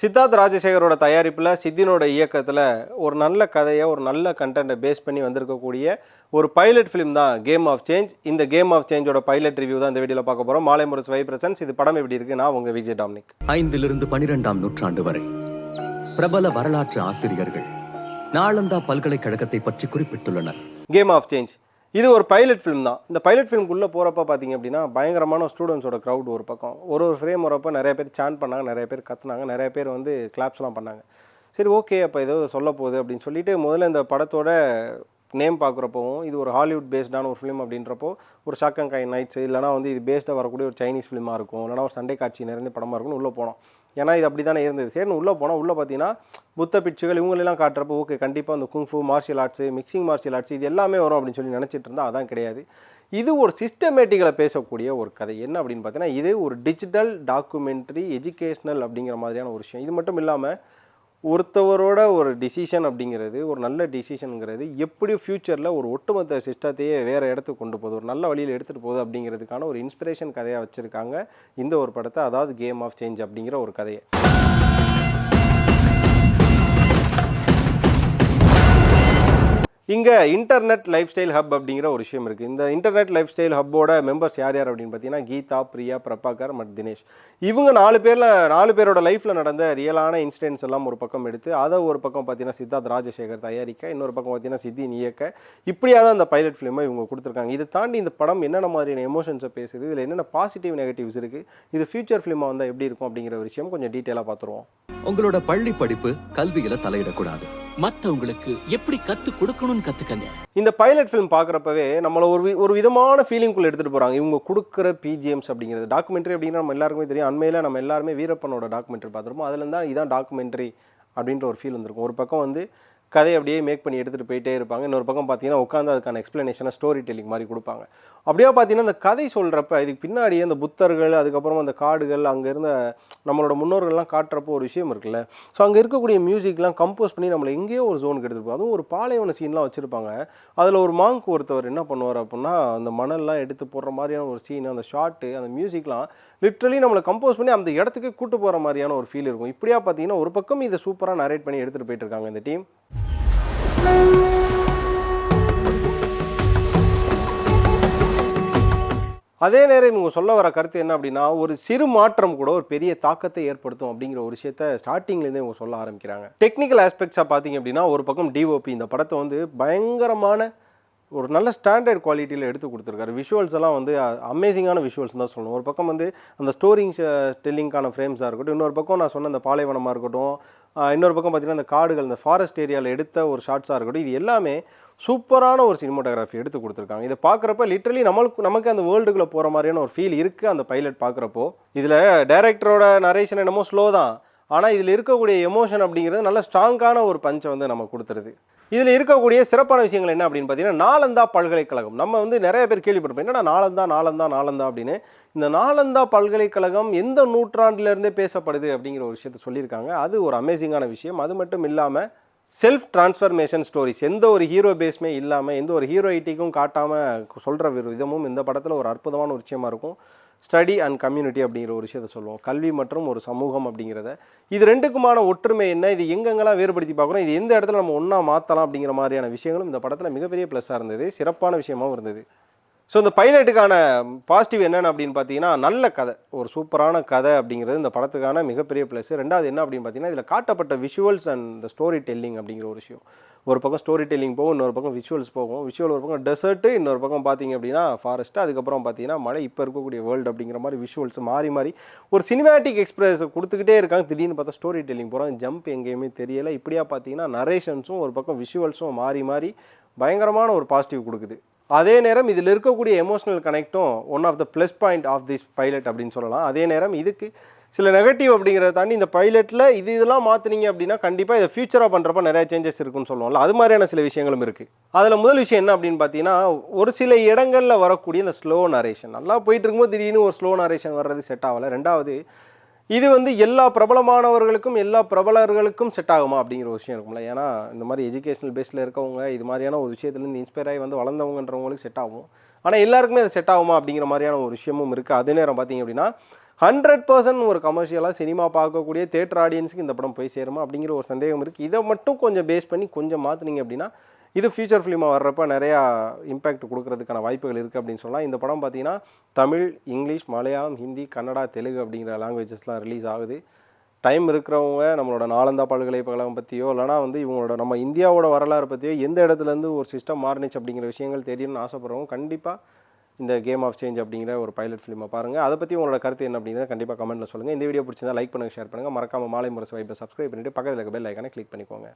சித்தார்த் ராஜசேகரோட தயாரிப்பில் சித்தினோட இயக்கத்தில் ஒரு நல்ல கதையை ஒரு நல்ல கண்டென்ட்டை பேஸ் பண்ணி வந்திருக்கக்கூடிய ஒரு பைலட் ஃபிலிம் தான் கேம் ஆஃப் சேஞ்ச் இந்த கேம் ஆஃப் சேஞ்சோட பைலட் ரிவ்யூ தான் இந்த வீடியோவில் பார்க்க போகிறோம் மாலை முரசு வை பிரசன்ஸ் இது படம் எப்படி இருக்கு நான் உங்கள் விஜய் டாமினிக். ஐந்திலிருந்து பனிரெண்டாம் நூற்றாண்டு வரை பிரபல வரலாற்று ஆசிரியர்கள் நாளந்தா பல்கலைக்கழகத்தை பற்றி குறிப்பிட்டுள்ளனர். கேம் ஆஃப் சேஞ்ச் இது ஒரு பைலட் ஃபிலிம் தான். இந்த பைலட் ஃபிலிம்குள்ளே போகிறப்ப பார்த்தீங்க அப்படின்னா பயங்கரமான ஸ்டூடெண்ட்ஸோட க்ரௌட் ஒரு பக்கம். ஒரு ஒரு ஃப்ரேம் வரப்போ நிறைய பேர் சான் பண்ணாங்க நிறைய பேர் கத்துனாங்க நிறைய பேர் வந்து கிளாப்ஸ்லாம் பண்ணாங்க. சரி ஓகே அப்போ ஏதோ சொல்ல போகுது அப்படின்னு சொல்லிட்டு முதல்ல இந்த படத்தோட நேம் பார்க்குறப்பவும் இது ஒரு ஹாலிவுட் பேஸ்டான ஒரு ஃபிலிம் அப்படின்றப்போ ஒரு ஷாக்கங்காய் நைட்ஸ் இல்லைனா வந்து இது பேஸ்டாக வரக்கூடிய ஒரு சைனீஸ் ஃபிலிமாக இருக்கும் இல்லைனா ஒரு சண்டே காட்சி நிறைந்த படமாக இருக்கும்னு உள்ளே போனோம். ஏன்னா இது அப்படி தானே இருந்தது. சரின்னு உள்ளே போனால் உள்ளே பார்த்தீங்கன்னா புத்த பிட்சுகள் இவங்களெல்லாம் காட்டுறப்போ ஓகே கண்டிப்பாக அந்த kung fu martial arts mixing martial arts இது எல்லாமே வரும் அப்படின்னு சொல்லி நினச்சிட்டு இருந்தால் அதான் கிடையாது. இது ஒரு சிஸ்டமேட்டிக்கலை பேசக்கூடிய ஒரு கதை. என்ன அப்படின்னு பார்த்தீங்கன்னா இது ஒரு டிஜிட்டல் டாக்குமெண்ட்ரி எஜுகேஷ்னல் அப்படிங்கிற மாதிரியான ஒரு விஷயம். இது மட்டும் இல்லாமல் ஒருத்தவரோட ஒரு டிசிஷன் அப்படிங்கிறது ஒரு நல்ல டிசிஷனுங்கிறது எப்படி ஃப்யூச்சரில் ஒரு ஒட்டுமொத்த சிஸ்டத்தையே வேறு இடத்துக்கு கொண்டு போகுது ஒரு நல்ல வழியில் எடுத்துகிட்டு போகுது அப்படிங்கிறதுக்கான ஒரு இன்ஸ்பிரேஷன் கதையாக வச்சுருக்காங்க இந்த ஒரு படத்தை அதாவது கேம் ஆஃப் சேஞ்ச் அப்படிங்கிற ஒரு கதையை. இங்கே இன்டர்நெட் லைஃப் ஸ்டைல் ஹப் அப்படிங்கிற ஒரு விஷயம் இருக்குது இந்த இன்டர்நெட் லைஃப் ஸ்டைல் ஹப்போட மெம்பர்ஸ் யார் யார் அப்படின்னு பார்த்தீங்கன்னா கீதா பிரியா பிரபாகர் மற்றும் தினேஷ். இவங்க நாலு பேரில் நாலு பேரோட லைஃப்பில் நடந்த ரியலான இன்சிடென்ட்ஸ் எல்லாம் ஒரு பக்கம் எடுத்து அதை ஒரு பக்கம் பார்த்தீங்கன்னா சித்தார்த் ராஜசேகர் தயாரிக்க இன்னொரு பக்கம் பார்த்தீங்கன்னா சித்தின் இயக்க. இப்படியாக தான் அந்த பைலட் ஃபிலிமை இவங்க கொடுத்துருக்காங்க. இதை தாண்டி இந்த படம் என்னென்ன மாதிரியான எமோஷன்ஸை பேசுது இதில் என்னென்ன பாசிட்டிவ் நெகட்டிவ்ஸ் இருக்குது இது ஃபியூச்சர் ஃபிலிமாக வந்தால் எப்படி இருக்கும் அப்படிங்கிற ஒரு விஷயம் கொஞ்சம் டீட்டெயிலாக பார்த்துருவோம். உங்களோட பள்ளி படிப்பு கல்விகளை தலையிடக்கூடாது. மற்றவங்களுக்கு எப்படி கத்து கொடுக்கணும்னு கத்துக்கங்க. இந்த பைலட் ஃபிலிம் பார்க்குறப்பவே நம்மளை ஒரு ஒரு விதமான ஃபீலிங்குள்ளே எடுத்துகிட்டு போகிறாங்க இவங்க கொடுக்குற பிஜிஎம்ஸ் அப்படிங்கிறது. டாக்குமெண்ட்ரி அப்படின்னா நம்ம எல்லாருக்குமே தெரியும். அண்மையில் நம்ம எல்லாருமே வீரப்பனோட டாக்குமெண்ட்ரி பார்த்துருப்போம். அதில் தான் இதான் டாக்குமெண்ட்ரி அப்படின்ற ஒரு ஃபீல் வந்திருக்கும். ஒரு பக்கம் வந்து கதையை அப்படியே மேக் பண்ணி எடுத்துகிட்டு போயிட்டே இருப்பாங்க. இன்னொரு பக்கம் பார்த்தீங்கன்னா உட்காந்து அதுக்கான எக்ஸ்ப்ளனேஷனை ஸ்டோரி டெல்லிங் மாதிரி கொடுப்பாங்க. அப்படியே பார்த்தீங்கன்னா அந்த கதை சொல்கிறப்ப இதுக்கு பின்னாடி அந்த புத்தர்கள் அதுக்கப்புறம் அந்த காடுகள் அங்கே இருந்த நம்மளோட முன்னோர்கள்லாம் காட்டுறப்போ ஒரு விஷயம் இருக்குல்ல. ஸோ அங்கே இருக்கக்கூடிய மியூசிக்லாம் கம்போஸ் பண்ணி நம்மளை எங்கேயோ ஒரு ஜோனுக்கு எடுத்துருப்போம் அதுவும் ஒரு பாலைவன சீன்லாம் வச்சுருப்பாங்க. அதில் ஒரு மாங்க் ஒருத்தவர் என்ன பண்ணுவார் அப்படின்னா அந்த மணல்லாம் எடுத்து போடுற மாதிரியான ஒரு சீன் அந்த ஷாட்டு அந்த மியூசிக்லாம் லிட்ரலி நம்மளை கம்போஸ் பண்ணி அந்த இடத்துக்கு கூட்டு போகிற மாதிரியான ஒரு ஃபீல் இருக்கும். இப்படியா பார்த்தீங்கன்னா ஒரு பக்கம் இதை சூப்பராக நரேட் பண்ணி எடுத்துகிட்டு போயிட்டு இருக்காங்க இந்த டீம் அதே நேரம் இவங்க சொல்ல வர கருத்து என்ன அப்படின்னா ஒரு சிறு மாற்றம் கூட ஒரு பெரிய தாக்கத்தை ஏற்படுத்தும் அப்படிங்கிற ஒரு விஷயத்த ஸ்டார்டிங்லேருந்தே இவங்க சொல்ல ஆரம்பிக்கிறாங்க. டெக்னிக்கல் ஆஸ்பெக்ட்ஸாக பார்த்தீங்க அப்படின்னா ஒரு பக்கம் டிஓபி இந்த படத்தை வந்து பயங்கரமான ஒரு நல்ல ஸ்டாண்டர்ட் குவாலிட்டியில் எடுத்து கொடுத்துருக்காரு. விஷுவல்ஸ் எல்லாம் வந்து அமேசிங்கான விஷுவல்ஸ் தான் சொல்லணும். ஒரு பக்கம் வந்து அந்த ஸ்டோரிங் டெல்லிங்கான ஃப்ரேம்ஸாக இருக்கட்டும் இன்னொரு பக்கம் நான் சொன்ன அந்த பாலைவனமாக இருக்கட்டும் இன்னொரு பக்கம் பார்த்திங்கன்னா அந்த காடுகள் இந்த ஃபாரஸ்ட் ஏரியாவில் எடுத்த ஒரு ஷார்ட்ஸாக இருக்கட்டும் இது எல்லாமே சூப்பரான ஒரு சினிமோட்டோகிராஃபி எடுத்து கொடுத்துருக்காங்க. இதை பார்க்குறப்ப லிட்ரலி நம்மளுக்கு நமக்கு அந்த வேர்ல்டுக்குள்ளே போகிற மாதிரியான ஒரு ஃபீல் இருக்குது அந்த பைலட் பார்க்குறப்போ இதில் டைரக்டரோட நரேஷன் என்னமோ ஸ்லோ தான். ஆனால் இதில் இருக்கக்கூடிய எமோஷன் அப்படிங்கிறது நல்ல ஸ்ட்ராங்கான ஒரு பஞ்சை வந்து நம்ம கொடுத்துருது. இதில் இருக்கக்கூடிய சிறப்பான விஷயங்கள் என்ன அப்படின்னு பார்த்தீங்கன்னா நாலந்தா பல்கலைக்கழகம். நம்ம வந்து நிறைய பேர் கேள்விப்பட்டிருப்போம். என்னடா நாலந்தா நாலந்தா நாலந்தா அப்படின்னு. இந்த நாலந்தா பல்கலைக்கழகம் எந்த நூற்றாண்டுலேருந்தே பேசப்படுது அப்படிங்கிற ஒரு விஷயத்த சொல்லியிருக்காங்க. அது ஒரு அமேசிங்கான விஷயம். அது மட்டும் இல்லாமல் செல்ஃப் டிரான்ஸ்ஃபர்மேஷன் ஸ்டோரிஸ் எந்த ஒரு ஹீரோ பேஸ்மே இல்லாமல் எந்த ஒரு ஹீரோயிட்டிக்கும் காட்டாமல் சொல்கிற விதமும் இந்த படத்தில் ஒரு அற்புதமான ஒரு விஷயமா இருக்கும். ஸ்டடி அண்ட் கம்யூனிட்டி அப்படிங்கிற ஒரு விஷயத்த சொல்லுவோம். கல்வி மற்றும் ஒரு சமூகம் அப்படிங்கிறத. இது ரெண்டுக்குமான ஒற்றுமை என்ன? இது எங்கெங்கெல்லாம் வேறுபடுத்தி பார்க்குறோம் இது எந்த இடத்துல நம்ம ஒன்றா மாற்றலாம் அப்படிங்கிற மாதிரியான விஷயங்களும் இந்த படத்தில் மிகப்பெரிய ப்ளஸ்ஸாக இருந்தது. சிறப்பான விஷயமாவும் இருந்தது. ஸோ இந்த பைலட்டுக்கான பாசிட்டிவ் என்னென்ன அப்படின்னு பார்த்தீங்கன்னா நல்ல கதை. ஒரு சூப்பரான கதை அப்படிங்கிறது இந்த படத்துக்கான மிகப்பெரிய ப்ளஸ் ரெண்டாவது என்ன அப்படின்னு பார்த்தீங்கன்னா இதில் காட்டப்பட்ட விஷுவல்ஸ் அண்ட் இந்த ஸ்டோரி டெல்லிங் அப்படிங்கிற ஒரு விஷயம். ஒரு பக்கம் ஸ்டோரி டெல்லிங் போகும் இன்னொரு பக்கம் விஷுவல்ஸ் போகும். விஷுவல் ஒரு பக்கம் டெசர்ட்டு இன்னொரு பக்கம் பார்த்தீங்க அப்படின்னா ஃபாரஸ்ட்டு அதுக்கப்புறம் பார்த்தீங்கன்னா மழை இப்போ இருக்கக்கூடிய வேர்ல்டு அப்படிங்கிற மாதிரி விஷுவல்ஸ் மாறி மாறி. ஒரு சினிமேட்டிக் எக்ஸ்பிரஸ் கொடுத்துக்கிட்டே இருக்காங்க. திடீர்னு பார்த்தா ஸ்டோரி டெல்லிங் போகிறாங்க ஜம்ப் எங்கேயுமே தெரியலை. இப்படியா பார்த்தீங்கன்னா நரேஷன்ஸும் ஒரு பக்கம் விஷுவல்ஸும் மாறி மாறி பயங்கரமான ஒரு பாசிட்டிவ் கொடுக்குது. அதே நேரம் இதில் இருக்கக்கூடிய emotional கனெக்டும் one of the plus point of this pilot அப்படின்னு சொல்லலாம். அதே நேரம் இதுக்கு சில நெகட்டிவ் அப்படிங்கிறத தாண்டி இந்த பைலட்டில் இது இதெல்லாம் மாற்றுனீங்க அப்படின்னா கண்டிப்பாக இதை ஃபியூச்சராக பண்ணுறப்ப நிறைய சேஞ்சஸ் இருக்குன்னு சொல்லுவோம்ல. அது மாதிரியான சில விஷயங்களும் இருக்குது அதில் முதல் விஷயம் என்ன அப்படின்னு பார்த்தீங்கன்னா ஒரு சில இடங்களில் வரக்கூடிய இந்த ஸ்லோ நரேஷன் நல்லா போயிட்டு இருக்கும்போது திடீர்னு ஒரு ஸ்லோ நரேஷன் வர்றது செட் ஆகலை. ரெண்டாவது இது வந்து எல்லா பிரபலமானவர்களுக்கும் எல்லா பிரபலர்களுக்கும் செட் ஆகுமா அப்படிங்கிற ஒரு விஷயம் இருக்கும்ல. ஏன்னா இந்த மாதிரி எஜுகேஷனல் பேஸில் இருக்கவங்க இது மாதிரியான ஒரு விஷயத்துலேருந்து இன்ஸ்பயர் ஆகி வந்து வளர்ந்தவங்கன்றவங்களுக்கு செட் ஆகும். ஆனால் எல்லாருக்குமே அது செட் ஆகுமா அப்படிங்கிற மாதிரியான ஒரு விஷயமும் இருக்குது அதே நேரம் பார்த்தீங்க அப்படின்னா ஹண்ட்ரட் பர்சன்ட் ஒரு கமர்ஷியலாக சினிமா பார்க்கக்கூடிய தேட்டர் ஆடியன்ஸுக்கு இந்த படம் போய் சேருமா அப்படிங்கிற ஒரு சந்தேகம் இருக்குது இதை மட்டும் கொஞ்சம் பேஸ் பண்ணி கொஞ்சம் மாற்றுனீங்க அப்படின்னா இது ஃபியூச்சர் ஃபிலிமாக வர்றப்ப நிறையா இம்பேக்ட் கொடுக்கறதுக்கான வாய்ப்புகள் இருக்குது அப்படின்னு சொல்லலாம். இந்த படம் பார்த்தீங்கன்னா தமிழ் இங்கிலீஷ் மலையாளம் ஹிந்தி கன்னடா தெலுங்கு அப்படிங்கிற லாங்குவேஜஸ்லாம் ரிலீஸ் ஆகுது. டைம் இருக்கிறவங்க நம்மளோட நாலந்தா பல்கலைக்கழகம் பற்றியோ இல்லைனா வந்து இவங்களோட நம்ம இந்தியாவோட வரலாறு பற்றியோ எந்த இடத்துலேருந்து ஒரு சிஸ்டம் மாறினுச்சு அப்படிங்கிற விஷயங்கள் தெரியணும்னு ஆசைப்படுறவங்க கண்டிப்பாக இந்த கேம் ஆஃப் சேஞ்ச் அப்படிங்கிற ஒரு பைலட் ஃபிலிமை பாருங்கள் அதை பற்றி உங்களோட கருத்து என்ன அப்படிங்கிறத கண்டிப்பாக கமெண்ட்டில் சொல்லுங்கள் இந்த வீடியோ பிடிச்சிருந்தா லைக் பண்ணுங்கள் ஷேர் பண்ணுங்கள் மறக்காமல் மாலை முரசு வைப்பை சப்ஸ்கிரைப் பண்ணிவிட்டு பக்கத்தில் இருக்க பெல் ஐக்கானை கிளிக் பண்ணிக்கோங்க.